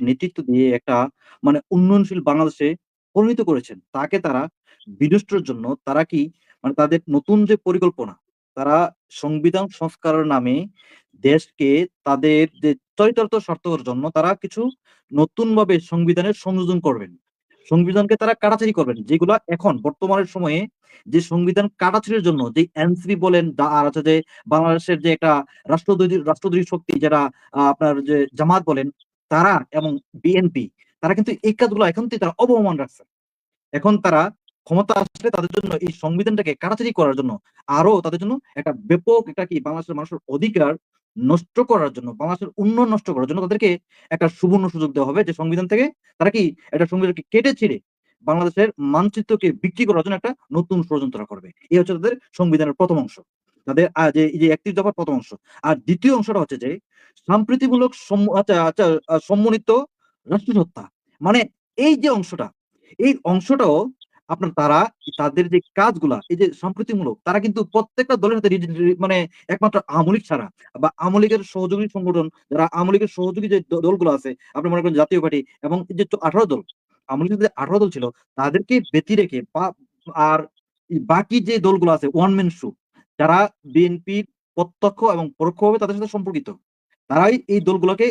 নেতৃত্ব দিয়ে একটা মানে উন্নয়নশীল বাংলাদেশে পরিণত করেছেন, তাকে তারা বিনষ্টর জন্য তারা কি মানে তাদের নতুন যে পরিকল্পনা, তারা সংবিধান সংস্কারের নামে দেশকে তাদের যে চরিতার্থ স্বার্থের জন্য তারা কিছু নতুন ভাবে সংবিধানের সংযোজন করবেন। সংবিধানকে তারা কাটাছাড়ি করবেন, যেগুলো এখন বর্তমানের সময়ে যে সংবিধান কাটাছাড়ির জন্য যে এনসিপি বলেন আর হচ্ছে যে বাংলাদেশের যে একটা রাষ্ট্রদ্রোহী রাষ্ট্রদ্রোহী শক্তি যারা আপনার যে জামাত বলেন তারা এবং বিএনপি, তারা কিন্তু এই কাজগুলো এখন তারা অবমান রাখছে। এখন তারা ক্ষমতা আসলে তাদের জন্য এই সংবিধানটাকে কাটাছাড়ি করার জন্য আরও তাদের জন্য একটা ব্যাপক একটা কি বাংলাদেশের মানুষের অধিকার নষ্ট করার জন্য, বাংলাদেশের উন্নয়ন নষ্ট করার জন্য তাদেরকে একটা সুবর্ণ সুযোগ দেওয়া হবে যে সংবিধান থেকে তারা কি একটা সংবিধানকে কেটে ছিঁড়ে বাংলাদেশের মানচিত্রকে বিক্রি করার জন্য একটা নতুন ষড়যন্ত্র করবে। এই হচ্ছে তাদের সংবিধানের প্রথম অংশ। তাদের যে, এই যে একত্রিশ দফার প্রথম অংশ। আর দ্বিতীয় অংশটা হচ্ছে যে সাম্প্রতিমূলক আচ্ছা আচ্ছা সম্মানিত রাষ্ট্রসত্তা। মানে এই যে অংশটা, এই অংশটাও আপনার তারা, তাদের যে কাজগুলা, এই যে সাম্প্রতিকমূলক, তারা কিন্তু প্রত্যেকটা দলের সাথে মানে একমাত্র আমলিক ছাড়া বা আমলিকের সহযোগী সংগঠন, যারা আমলিকের সহযোগী যে দলগুলো আছে, আপনি মনে করেন জাতীয় পার্টি এবং যে আঠারো দল আমলিকের যে আঠারো দল ছিল, তাদেরকে ব্যতি রেখে আর বাকি যে দলগুলো আছে ওয়ান ম্যান শো যারা বিএনপির প্রত্যক্ষ এবং পরোক্ষভাবে তাদের সাথে সম্পর্কিত, তারাই এই দলগুলোকে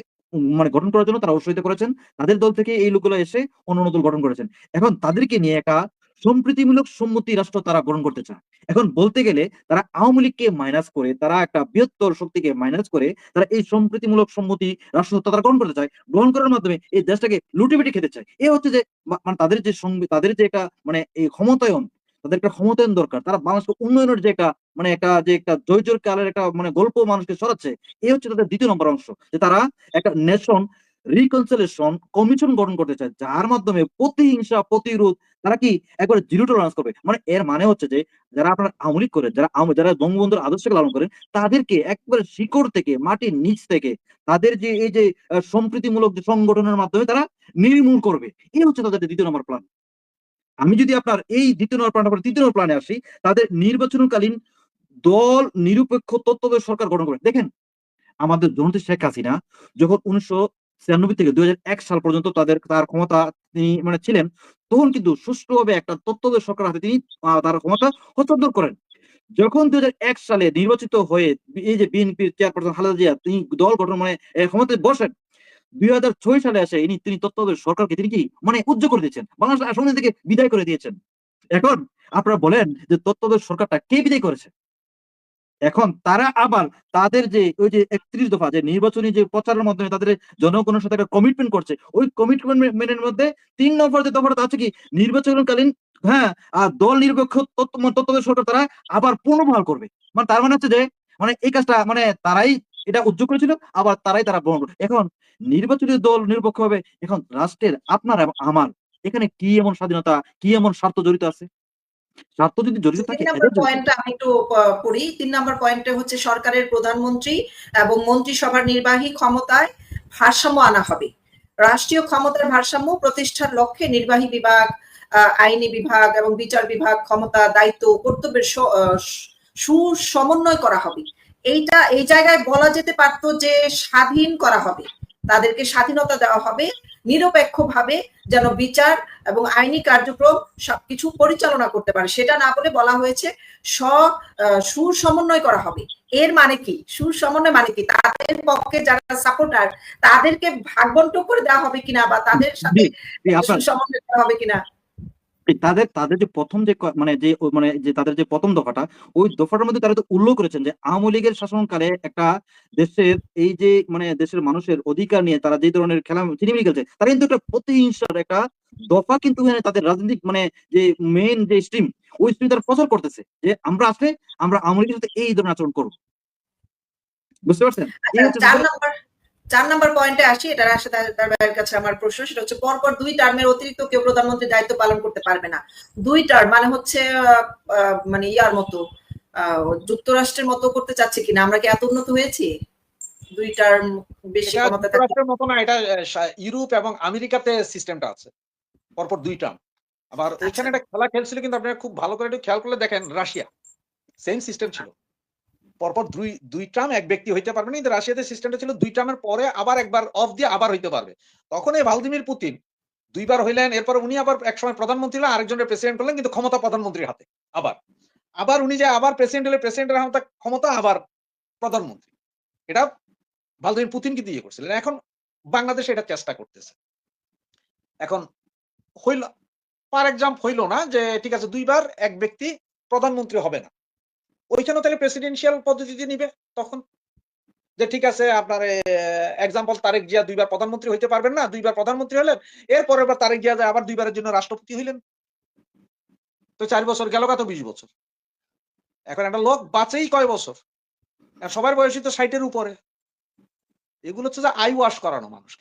মানে গঠন করার জন্য তারা উৎসাহিত করেছেন। তাদের দল থেকে এই লোকগুলো এসে অন্য দল গঠন করেছেন। এখন তাদেরকে নিয়ে একটা সম্প্রীতিমূলক সম্মতি রাষ্ট্র তারা গ্রহণ করতে চায়। এখন বলতে গেলে তারা আওয়ামী লীগকে মাইনাস করে, তারা একটা বৃহত্তর শক্তিকে মাইনাস করে, তারা এই সম্প্রীতিমূলক সম্মতি রাষ্ট্র তারা গ্রহণ করতে চায়, গ্রহণ করার মাধ্যমে এই দেশটাকে লুটিপিটি খেতে চায়। এ হচ্ছে যে মানে তাদের যে তাদের যে একটা মানে এই ক্ষমতায়ন, তাদের একটা ক্ষমতায়ন দরকার। তারা বাংলাদেশকে উন্নয়নের যে একটা মানে একটা যে একটা জয় কালের একটা মানে গল্প মানুষকে সরাচ্ছে এই হচ্ছে তাদের দ্বিতীয় নম্বর অংশ। যে তারা একটা নেশন রিকনসিলেশন কমিশন গঠন করতে চায়, যার মাধ্যমে প্রতিহিংসা, প্রতিরোধ তারা কি একবারে জিরো টলারেন্স করবে? মানে এর মানে হচ্ছে যে যারা আপনার আমলিক করেন যারা যারা বঙ্গবন্ধুর আদর্শকে লালন করেন, তাদেরকে একবারে শিকড় থেকে, মাটির নিচ থেকে তাদের যে এই যে সম্প্রীতিমূলক যে সংগঠনের মাধ্যমে তারা নির্মূল করবে। এই হচ্ছে তাদের দ্বিতীয় নম্বর প্ল্যান আমি যদি আপনার এই দ্বিতীয় নম্বর প্ল্যান তৃতীয় নম্বর প্ল্যানে আসি, তাদের নির্বাচনকালীন দল নিরপেক্ষ তত্ত্বাবধায়ক সরকার গঠন করে। দেখেন, আমাদের জনতি শেখ হাসিনা যখন উনিশশো ছিয়ানব্বই থেকে দুই হাজার এক সাল পর্যন্ত তাদের, তার ক্ষমতা তিনি মানে ছিলেন, তখন কিন্তু সুষ্ঠুভাবে একটা তত্ত্বাবধায়ক সরকার হাতে তিনি তার ক্ষমতা হস্তান্তর করেন। যখন দুই সালে নির্বাচিত হয়ে এই যে বিএনপির চেয়ারপারসন খালেদা জিয়া, তিনি দল গঠন মানে ক্ষমতায় বসেন, দুই হাজার ছয় সালে আসে ইনি, তিনি তত্ত্বাবধায়ক সরকারকে তিনি কি মানে উজ্জ করে দিয়েছেন, বাংলাদেশ আসনে থেকে বিদায় করে দিয়েছেন। এখন আপনারা বলেন যে তত্ত্বাবধায়ক সরকারটা কে বিদায় করেছে? এখন তারা আবার তাদের যে ওই যে একত্রিশ দফা, যে নির্বাচনী যে প্রচারের মাধ্যমে তাদের জনগণের সাথে একটা কমিটমেন্ট করছে, ওই কমিটমেন্টের মধ্যে তিন নম্বর যে দফাটা আছে কি, নির্বাচনকালীন হ্যাঁ আর দল নিরপেক্ষ তত্ত্ব মানে সরকার তারা আবার পুনর্বহাল করবে। মানে তার মানে হচ্ছে যে মানে এই কাজটা মানে তারাই এটা উদ্যোগ করেছিল, আবার তারাই তারা বহন এখন নির্বাচনী দল নিরপেক্ষ হবে, এখন রাষ্ট্রের আপনার এবং আমার, এখানে কি এমন স্বাধীনতা, কি এমন স্বার্থ জড়িত আছে? স্বার্থ যদি জড়িত থাকে নম্বর পয়েন্টটা আমি একটু পড়ি। তিন নম্বর পয়েন্টে হচ্ছে সরকারের প্রধানমন্ত্রী এবং মন্ত্রিসভার নির্বাহী ক্ষমতায় ভারসাম্য আনা হবে। রাষ্ট্রীয় ক্ষমতার ভারসাম্য প্রতিষ্ঠার লক্ষ্যে নির্বাহী বিভাগ আহ, আইনি বিভাগ এবং বিচার বিভাগ ক্ষমতা দায়িত্ব কর্তব্যের সুসমন্বয় করা হবে। এইটা এই জায়গায় বলা যেতে পারতো যে স্বাধীন করা হবে। তাদেরকে স্বাধীনতা দেওয়া হবে। নিরপেক্ষভাবে যেন বিচার এবং আইনি কার্যক্রম সবকিছু পরিচালনা করতে পারে। সেটা না বলে বলা হয়েছে স সুসমন্বয় করা হবে। এর মানে কি? সুর সমন্বয় মানে কি? তাদের পক্ষে যারা সাপোর্টার তাদেরকে ভাগ বন্টন করে দেওয়া হবে কিনা বা তাদের সাথে সমন্বয় করা হবে কিনা? তাদের তাদের যে প্রথম যে মানে যে মানে যে তাদের যে প্রথম দফাটা ওই দফাটার মধ্যে তারা তো উল্লেখ করেছেন যে আওয়ামী লীগের শাসনকালে একটা দেশের এই যে মানে দেশের মানুষের অধিকার নিয়ে তারা যে ধরনের খেলা চিনিমিনি খেলছে তারা কিন্তু একটা প্রতিহিংসার একটা দফা কিন্তু তাদের রাজনৈতিক মানে যে মেইন যে স্ট্রিম ওই স্ট্রিম তারা প্রচার করতেছে যে আমরা আসলে আমরা আওয়ামী লীগের সাথে এই ধরনের আচরণ করব। বুঝতে পারছেন? চার নম্বর পয়েন্টে আসি এটার আসে তার ভাইয়ের কাছে আমার প্রশ্ন সেটা হচ্ছে পরপর দুই টার্মের অতিরিক্ত কেউ প্রধানমন্ত্রী দায়িত্ব পালন করতে পারবে না। দুই টার্ম মানে হচ্ছে মানে ইয়ার মতো যুক্তরাষ্ট্রের মতো করতে চাচ্ছে কিনা আমরা কি এত উন্নত হয়েছি? দুই টার্ম বেশি যুক্তরাষ্ট্রের মতো না এটা ইউরোপ এবং আমেরিকাতে সিস্টেমটা আছে। পরপর দুই টার্ম। আবার ওইখানে একটা খেলা খেলছিল কিন্তু আপনারা খুব ভালো করে একটু খেয়াল করলে দেখেন রাশিয়া সেম সিস্টেম ছিল। পরপর দুই দুই ট্রাম এক ব্যক্তি হইতে পারবে না। কিন্তু রাশিয়াতে সিস্টেমটা ছিল দুই ট্রামের পরে আবার একবার অফ দিয়ে আবার হইতে পারবে। তখন এই ভ্লাদিমির পুতিন দুইবার হইলেন, এরপর উনি আবার একসময় প্রধানমন্ত্রী হলেন আরেকজনের প্রেসিডেন্ট করলেন, কিন্তু ক্ষমতা প্রধানমন্ত্রীর হাতে আবার। আবার উনি যে আবার প্রেসিডেন্ট হলে প্রেসিডেন্টের ক্ষমতা, আবার প্রধানমন্ত্রী। এটা ভ্লাদিমির পুতিনকে দিয়ে করছিলেন। এখন বাংলাদেশ এটা চেষ্টা করতেছে। এখন হইল ফর এক্সাম্পল হইল না যে, ঠিক আছে, দুইবার এক ব্যক্তি প্রধানমন্ত্রী হবে না। ওইখানেও তাহলে প্রেসিডেন্সিয়াল পদ্ধতিতে নিবে তখন? যে ঠিক আছে, আপনার এক্সাম্পল তারেক জিয়া দুইবার প্রধানমন্ত্রী হইতে পারবেন না, দুইবার প্রধানমন্ত্রী হলেন এর পরের বার তারেক জিয়া আবার দুইবারের জন্য রাষ্ট্রপতি হইলেন। তো চার বছর গেল কত বিশ বছর। এখন একটা লোক বাঁচেই কয় বছর? সবার বয়সই তো ষাটের উপরে। এগুলো হচ্ছে যে আই ওয়াশ করানো মানুষকে।